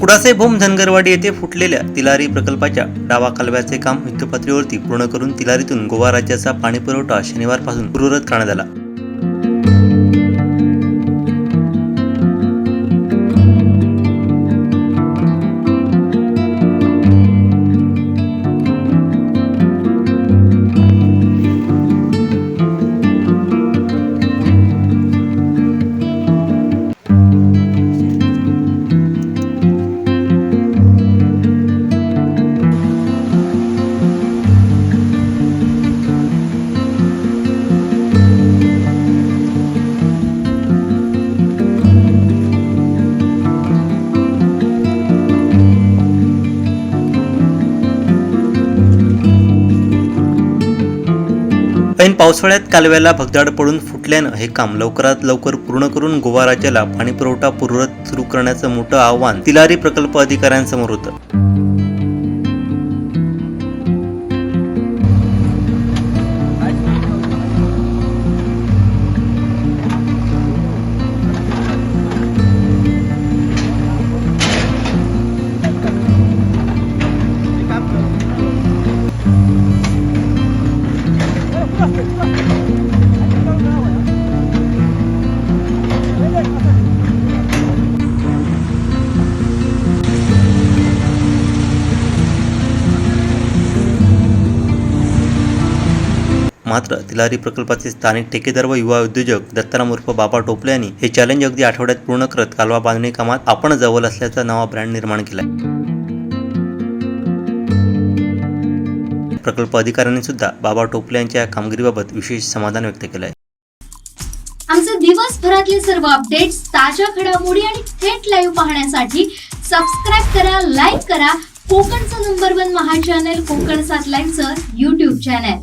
कुडासे भूम धनगरवाडी येथे फुटलेल्या तिलारी प्रकल्पाच्या डावा कालव्याचे काम युद्धपातळीवरती पूर्ण करून तिलारीतून गोवा राज्याचा पाणीपुरवठा शनिवारपासून पूर्वरत करण्यात आला. ऐन पावसाळ्यात कालव्याला भगदाड पडून फुटल्यानं हे काम लवकरात लवकर पूर्ण करून गोवा राज्याला पाणीपुरवठा पूर्वरत सुरू करण्याचं मोठं आव्हान तिलारी प्रकल्प अधिकाऱ्यांसमोर होतं. मात्र तिलारी प्रकल्पाचे स्थानिक ठेकेदार व युवा उद्योजक दत्ताराम उर्फ बाबा टोपले यांनी हे चॅलेंज अगदी आठवड्यात पूर्ण करत कालवा बांधणी कामात आपण जवळ असल्याचा नवा ब्रँड निर्माण केला प्रकल्प अधिकाऱ्यांनी सुद्धा बाबा टोपले यांच्या कामगिरीबाबत विशेष समाधान व्यक्त केलं आहे आमचे दिवसभरातले सर्व अपडेट्स ताज्या घडामोडी आणि थेट लाईव्ह पाहण्यासाठी सबस्क्राईब करा लाईक करा. कोकणचं नंबर वन महा चॅनल कोकण सात लाईनचं युट्यूब चॅनल